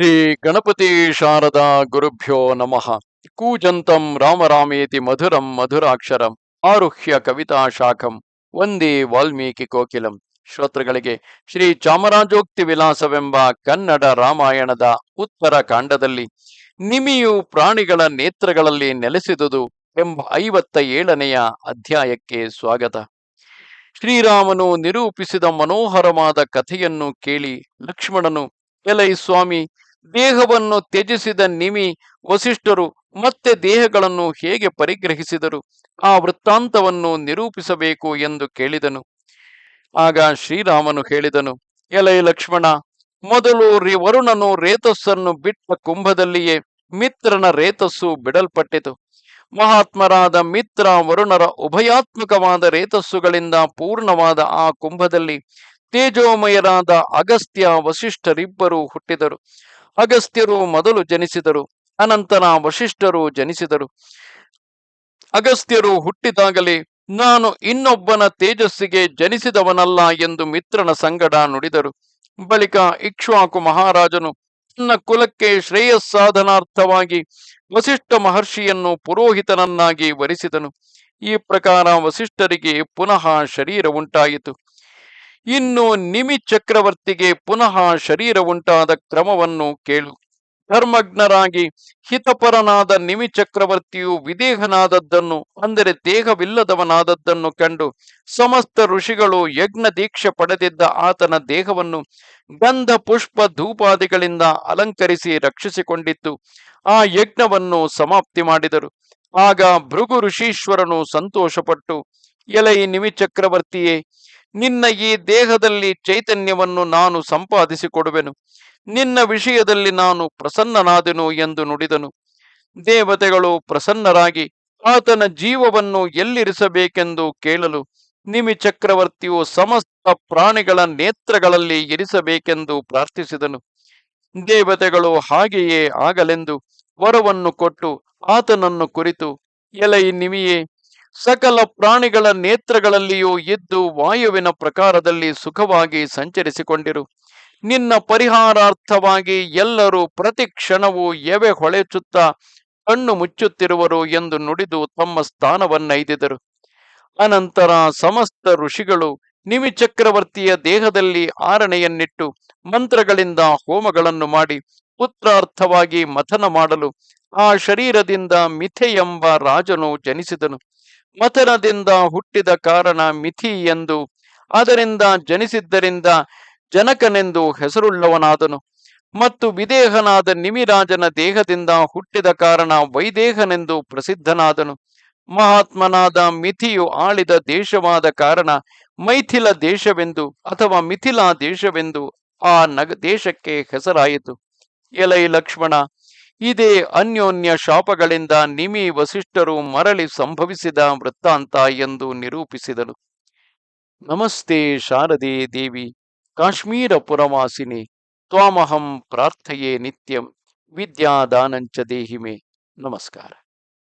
ಶ್ರೀ ಗಣಪತಿ ಶಾರದಾ ಗುರುಭ್ಯೋ ನಮಃ. ಕೂಜಂತಂ ರಾಮರಾಮೇತಿ ಮಧುರಂ ಮಧುರಾಕ್ಷರಂ ಆರುಹ್ಯ ಕವಿತಾ ಶಾಖಂ ಒಂದೇ ವಾಲ್ಮೀಕಿ ಕೋಕಿಲಂ. ಶ್ರೋತೃಗಳಿಗೆ ಶ್ರೀ ಚಾಮರಾಜೋಕ್ತಿ ವಿಲಾಸವೆಂಬ ಕನ್ನಡ ರಾಮಾಯಣದ ಉತ್ತರ ಕಾಂಡದಲ್ಲಿ ನಿಮಿಯು ಪ್ರಾಣಿಗಳ ನೇತ್ರಗಳಲ್ಲಿ ನೆಲೆಸಿದುದು ಎಂಬ ಐವತ್ತ ಏಳನೆಯ ಅಧ್ಯಾಯಕ್ಕೆ ಸ್ವಾಗತ. ಶ್ರೀರಾಮನು ನಿರೂಪಿಸಿದ ಮನೋಹರವಾದ ಕಥೆಯನ್ನು ಕೇಳಿ ಲಕ್ಷ್ಮಣನು, ಎಲೈ ಸ್ವಾಮಿ ದೇಹವನ್ನು ತ್ಯಜಿಸಿದ ನಿಮಿ ವಸಿಷ್ಠರು ಮತ್ತೆ ದೇಹಗಳನ್ನು ಹೇಗೆ ಪರಿಗ್ರಹಿಸಿದರು? ಆ ವೃತ್ತಾಂತವನ್ನು ನಿರೂಪಿಸಬೇಕು ಎಂದು ಕೇಳಿದನು. ಆಗ ಶ್ರೀರಾಮನು ಹೇಳಿದನು, ಎಲೈ ಲಕ್ಷ್ಮಣ, ಮೊದಲು ವರುಣನು ರೇತಸ್ಸನ್ನು ಬಿಟ್ಟ ಕುಂಭದಲ್ಲಿಯೇ ಮಿತ್ರನ ರೇತಸ್ಸು ಬಿಡಲ್ಪಟ್ಟಿತು. ಮಹಾತ್ಮರಾದ ಮಿತ್ರ ವರುಣರ ಉಭಯಾತ್ಮಕವಾದ ರೇತಸ್ಸುಗಳಿಂದ ಪೂರ್ಣವಾದ ಆ ಕುಂಭದಲ್ಲಿ ತೇಜೋಮಯರಾದ ಅಗಸ್ತ್ಯ ವಸಿಷ್ಠರಿಬ್ಬರು ಹುಟ್ಟಿದರು. ಅಗಸ್ತ್ಯರು ಮೊದಲು ಜನಿಸಿದರು, ಅನಂತರ ವಶಿಷ್ಠರು ಜನಿಸಿದರು. ಅಗಸ್ತ್ಯರು ಹುಟ್ಟಿದಾಗಲೇ ನಾನು ಇನ್ನೊಬ್ಬನ ತೇಜಸ್ಸಿಗೆ ಜನಿಸಿದವನಲ್ಲ ಎಂದು ಮಿತ್ರನ ಸಂಗಡ ನುಡಿದರು. ಬಳಿಕ ಇಕ್ಷ್ವಾಕು ಮಹಾರಾಜನು ತನ್ನ ಕುಲಕ್ಕೆ ಶ್ರೇಯಸ್ಸಾಧನಾರ್ಥವಾಗಿ ವಸಿಷ್ಠ ಮಹರ್ಷಿಯನ್ನು ಪುರೋಹಿತನನ್ನಾಗಿ ವರಿಸಿದನು. ಈ ಪ್ರಕಾರ ವಸಿಷ್ಠರಿಗೆ ಪುನಃ ಶರೀರ ಉಂಟಾಯಿತು ಇನ್ನು ನಿಮಿ ಚಕ್ರವರ್ತಿಗೆ ಪುನಃ ಶರೀರ ಉಂಟಾದ ಕ್ರಮವನ್ನು ಕೇಳು. ಧರ್ಮಜ್ಞರಾಗಿ ಹಿತಪರನಾದ ನಿಮಿ ಚಕ್ರವರ್ತಿಯು ವಿದೇಹನಾದದ್ದನ್ನು, ಅಂದರೆ ದೇಹವಿಲ್ಲದವನಾದದ್ದನ್ನು ಕಂಡು ಸಮಸ್ತ ಋಷಿಗಳು ಯಜ್ಞ ದೀಕ್ಷೆ ಪಡೆದಿದ್ದ ಆತನ ದೇಹವನ್ನು ಗಂಧ ಪುಷ್ಪ ಧೂಪಾದಿಗಳಿಂದ ಅಲಂಕರಿಸಿ ರಕ್ಷಿಸಿಕೊಂಡಿತ್ತು. ಆ ಯಜ್ಞವನ್ನು ಸಮಾಪ್ತಿ ಮಾಡಿದರು. ಆಗ ಭೃಗು ಋಷೀಶ್ವರನು ಸಂತೋಷಪಟ್ಟು, ಎಲೈ ನಿಮಿ ಚಕ್ರವರ್ತಿಯೇ ನಿನ್ನ ಈ ದೇಹದಲ್ಲಿ ಚೈತನ್ಯವನ್ನು ನಾನು ಸಂಪಾದಿಸಿಕೊಡುವೆನು. ನಿನ್ನ ವಿಷಯದಲ್ಲಿ ನಾನು ಪ್ರಸನ್ನನಾದೆನು ಎಂದು ನುಡಿದನು. ದೇವತೆಗಳು ಪ್ರಸನ್ನರಾಗಿ ಆತನ ಜೀವವನ್ನು ಎಲ್ಲಿರಿಸಬೇಕೆಂದು ಕೇಳಲು ನಿಮಿ ಚಕ್ರವರ್ತಿಯು ಸಮಸ್ತ ಪ್ರಾಣಿಗಳ ನೇತ್ರಗಳಲ್ಲಿ ಇರಿಸಬೇಕೆಂದು ಪ್ರಾರ್ಥಿಸಿದನು. ದೇವತೆಗಳು ಹಾಗೆಯೇ ಆಗಲೆಂದು ವರವನ್ನು ಕೊಟ್ಟು ಆತನನ್ನು ಕುರಿತು, ಎಲೈ ನಿಮಿಯೇ ಸಕಲ ಪ್ರಾಣಿಗಳ ನೇತ್ರಗಳಲ್ಲಿಯೂ ಇದ್ದು ವಾಯುವಿನ ಪ್ರಕಾರದಲ್ಲಿ ಸುಖವಾಗಿ ಸಂಚರಿಸಿಕೊಂಡಿರು. ನಿನ್ನ ಪರಿಹಾರಾರ್ಥವಾಗಿ ಎಲ್ಲರೂ ಪ್ರತಿ ಕ್ಷಣವೂ ಎವೆ ಹೊಳೆಚುತ್ತಾ ಕಣ್ಣು ಮುಚ್ಚುತ್ತಿರುವರು ಎಂದು ನುಡಿದು ತಮ್ಮ ಸ್ಥಾನವನ್ನೈದಿದರು. ಅನಂತರ ಸಮಸ್ತ ಋಷಿಗಳು ನಿಮಿ ಚಕ್ರವರ್ತಿಯ ದೇಹದಲ್ಲಿ ಆರಣೆಯನ್ನಿಟ್ಟು ಮಂತ್ರಗಳಿಂದ ಹೋಮಗಳನ್ನು ಮಾಡಿ ಪುತ್ರಾರ್ಥವಾಗಿ ಮಥನ ಮಾಡಲು ಆ ಶರೀರದಿಂದ ಮಿಥೆ ಎಂಬ ರಾಜನು ಜನಿಸಿದನು. ಮಥನದಿಂದ ಹುಟ್ಟಿದ ಕಾರಣ ಮಿಥಿ ಎಂದು ಅದರಿಂದ ಜನಿಸಿದ್ದರಿಂದ ಜನಕನೆಂದು ಹೆಸರುಳ್ಳವನಾದನು. ಮತ್ತು ವಿದೇಹನಾದ ನಿಮಿರಾಜನ ದೇಹದಿಂದ ಹುಟ್ಟಿದ ಕಾರಣ ವೈದೇಹನೆಂದು ಪ್ರಸಿದ್ಧನಾದನು. ಮಹಾತ್ಮನಾದ ಮಿಥಿಯು ಆಳಿದ ದೇಶವಾದ ಕಾರಣ ಮೈಥಿಲ ದೇಶವೆಂದು ಅಥವಾ ಮಿಥಿಲಾ ದೇಶವೆಂದು ಆ ನಗ ದೇಶಕ್ಕೆ ಹೆಸರಾಯಿತು. ಎಲೈ ಲಕ್ಷ್ಮಣ ಇದೇ ಅನ್ಯೋನ್ಯ ಶಾಪಗಳಿಂದ ನಿಮಿ ವಸಿಷ್ಠರು ಮರಳಿ ಸಂಭವಿಸಿದ ವೃತ್ತಾಂತ ಎಂದು ನಿರೂಪಿಸಿದನು. ನಮಸ್ತೆ ಶಾರದೆ ದೇವಿ ಕಾಶ್ಮೀರ ಪುರವಾಸಿನಿ ತ್ವಾಮಹಂ ಪ್ರಾರ್ಥೆಯೇ ನಿತ್ಯಂ, ವಿದ್ಯಾದಾನಂಚ ದೇಹಿಮೆ. ನಮಸ್ಕಾರ.